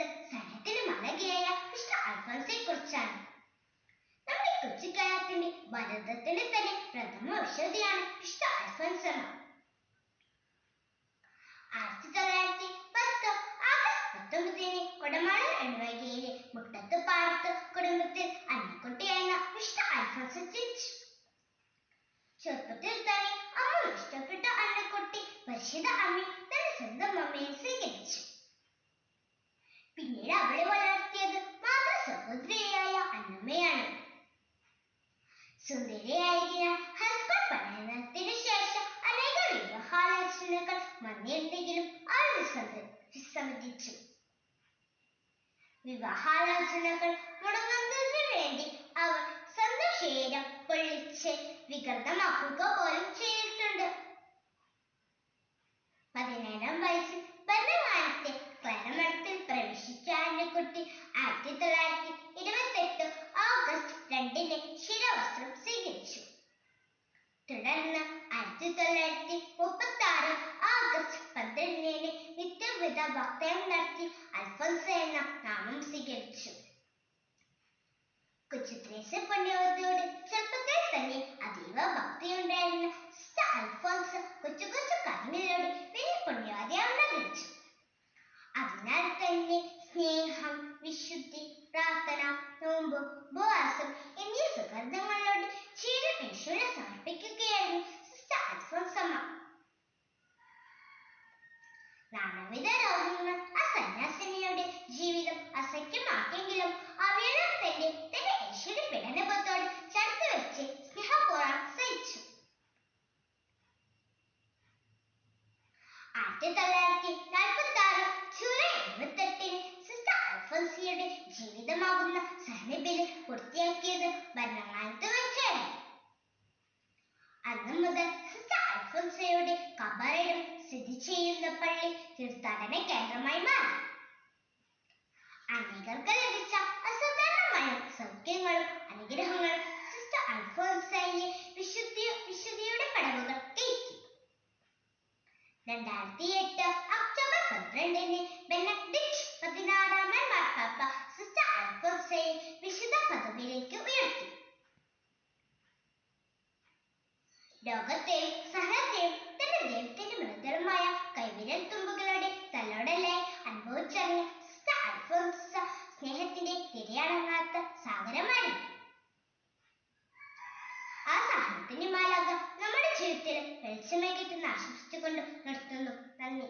പറയുന്നത് സനത്തിന് മലകയായ വിഷ്ണു അൽഫോൻസെ കുറിച്ചാണ്. നമ്മുടെ കൊച്ചു കേരളത്തിന്റെ ഭാരതത്തിന്റെ തന്നെ പ്രഥമ വിശുദ്ധിയാണ് വിഷ്ണു അൽഫോൻസമ്മ ആയിരത്തി തൊള്ളായിരത്തി പത്ത് ആഗസ്റ്റ് പത്തൊമ്പതിന് കൊടമാളൂർ എടവകയിലെ മുട്ടത്ത് പാടത്ത് കുടുംബത്തിൽ അന്നക്കുട്ടിയായിരുന്ന മിസ്റ്റർ അൽഫോൻസ ജനിച്ചു. ചെറുപ്പത്തിൽ തന്നെ അമ്മ ഇഷ്ടപ്പെട്ട അന്നക്കുട്ടി പരിശീത അമ്മ തന്റെ സ്വന്തം അമ്മയെ സ്വീകരിച്ചു. സുന്ദരിയായതിനാൽ ഹസ്ബൻഡ് പഠനത്തിന് ശേഷം അനേക വിവാഹാലോചനകൾ വന്നിരുന്നെങ്കിലും അവൾ വിസമ്മ- വിസമ്മതിച്ചു വിവാഹാലോചനകൾ മുടങ്ങുന്നതിന് വേണ്ടി അവർ സ്വന്തം ശരീരം പൊള്ളിച്ച് വികൃതമാക്കുക പോലും ചെയ്തിട്ടുണ്ട്. പതിനേഴാം വയസ്സിൽ ഭരണകാലത്തെ ക്ലരമഠത്തിൽ പ്രവേശിച്ച അന്നക്കുട്ടി ആയിരത്തി തൊള്ളായിരത്തി ഇരുപത്തെട്ട് ഓഗസ്റ്റ് രണ്ടിന് ശിരവസ്ത്രം സ്വീകരിച്ചു. തുടർന്ന് ആയിരത്തി തൊള്ളായിരത്തി മുപ്പത്തി ആറ് ഓഗസ്റ്റ് പന്ത്രണ്ടിന് നിത്യവിധ ഭക്തയം നടത്തി അൽഫോൻസ് എന്ന നാമം സ്വീകരിച്ചു. കൊച്ചുത്രേസ്യ പുണ്യവതിയോട് ചെറുപ്പത്തിൽ തന്നെ അതീവ ഭക്തിയുണ്ടായിരുന്ന. സിസ്റ്റർ അൽഫോൻസ് കൊച്ചു കൊച്ചു കാര്യങ്ങളിലൂടെ വലിയ പുണ്യവതിയാണെന്ന് ഗ്രഹിച്ചു അതിനാൽ തന്നെ സ്നേഹം വിശുദ്ധി പ്രാർത്ഥന നോമ്പ് ഉപവാസം എന്നീ സുഗന്ധങ്ങളിലൂടെ ജീവിതം യേശുവിനെ സമർപ്പിക്കുകയായിരുന്നു സിസ്റ്റർ അൽഫോൻസമ്മ രോഗങ്ങൾ ആ സന്യാസിനിയുടെ ജീവിതം അസഖ്യമാക്കിയെങ്കിലും അവയെല്ലാം തന്നെ തന്റെ യേശുവിന്റെ പീഡനപത്തോട് ചേർത്ത് വെച്ച് സ്നേഹപൂർവം സഹിച്ചു. ആയിരത്തി തൊള്ളായിരത്തി ജൂലൈ എഴുപത്തെട്ടിന് സിസ്റ്റർ അൽഫോൻസിയുടെ ജീവിതമാകുന്ന സഹനബിൽ പൂർത്തിയാക്കിയത് ഭരണകാലത്ത് വെച്ചാണ്. അന്ന് മുതൽ സിസ്റ്റർ അൽഫോൻസിയുടെ പള്ളി തീർത്ഥാടന കേന്ദ്രമായി മാറി. അനേകർക്ക് ലഭിച്ച അസാധാരണമായ സൗഖ്യങ്ങളും അനുഗ്രഹങ്ങളും സിസ്റ്റർ അൽഫോൻസയെ വിശുദ്ധി വിശുദ്ധിയുടെ പടവുകൾ കയറ്റി രണ്ടായിരത്തി എട്ട് ഒക്ടോബർ പന്ത്രണ്ടിന് ബെനഡിക്ട് പതിനാറാമൻ മാർപ്പാപ്പ സിസ്റ്റർ അൽഫോൻസയെ വിശുദ്ധ പദവിയിലേക്ക് ഉയർത്തി. ലോകത്തെയും സഹനത്തിന്റെ നമ്മുടെ ജീവിതത്തിൽ വെളിച്ചമായി കിട്ടുന്ന ആശംസിച്ചുകൊണ്ട് നിർത്തുന്നു. നന്ദി.